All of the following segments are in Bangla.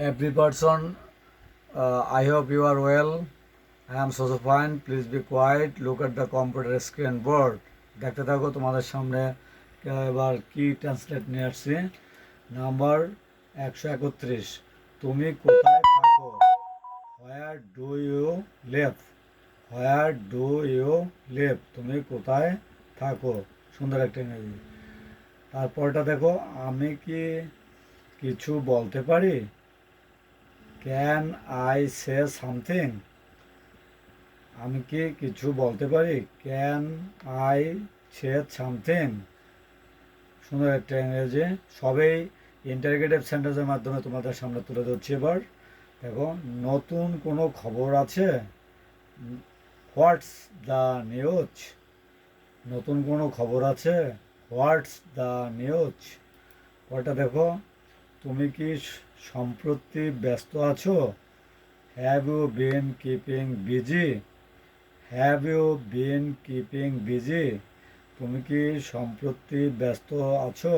every person uh, i hope you are well. I am so fine. Please be quiet. Look at the computer দেখতে থাকো তোমাদের সামনে। এবার কি ট্রান্সলেট নিয়ে আসছি? নাম্বার একশো একত্রিশ। তুমি কোথায় থাকো? Where do you live where do you live তুমি কোথায় থাকো? সুন্দর একটা ইংরেজি। তারপরটা দেখো আমি কি কিছু বলতে পারি? ক্যান আই সে সামথিং আমি কি কিছু বলতে পারি? ক্যান আই সে সামথিং সুন্দর একটা ইংরেজি সবেই ইন্টারগেটিভ সেন্টেন্সের মাধ্যমে তোমাদের সামনে তুলে ধরছি এবার। দেখো, নতুন কোনো খবর আছে? হোয়াটস দ্য নিউজ নতুন কোনো খবর আছে? হোয়াটস দ্য নিউজ ওটা দেখো তুমি কি সম্প্রতি ব্যস্ত আছো? Have you been keeping busy have you been keeping busy তুমি কি সম্প্রতি ব্যস্ত আছো?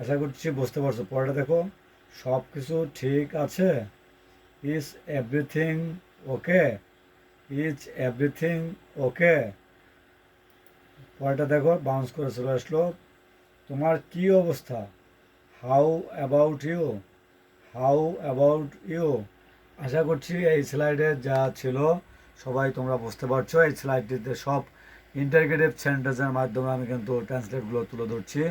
আশা করছি বুঝতে পারছ। পরেটা দেখো। সব কিছু ঠিক আছে? Is everything okay is everything okay পরেটা দেখো। বাউন্স করে চলে আসলো। তোমার কি অবস্থা? How about you how about you আশা করছি এই স্লাইডে যা ছিল, সবাই তোমরা বুঝতে পারছ। এই স্লাইডটিতে সব ইন্টারগ্রেটিভ সেন্টেন্সের মাধ্যমে আমি কিন্তু ট্রান্সলেটগুলো তুলে ধরছি।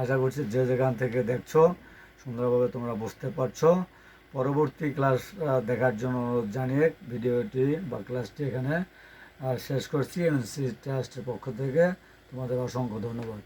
আশা করছি যে যেখান থেকে দেখছ, সুন্দরভাবে তোমরা বুঝতে পারছ। পরবর্তী ক্লাস দেখার জন্য অনুরোধ জানিয়ে ভিডিওটি বা ক্লাসটি এখানে শেষ করছি। এমসি ট্রাস্টের পক্ষ থেকে তোমাদের অসংখ্য ধন্যবাদ।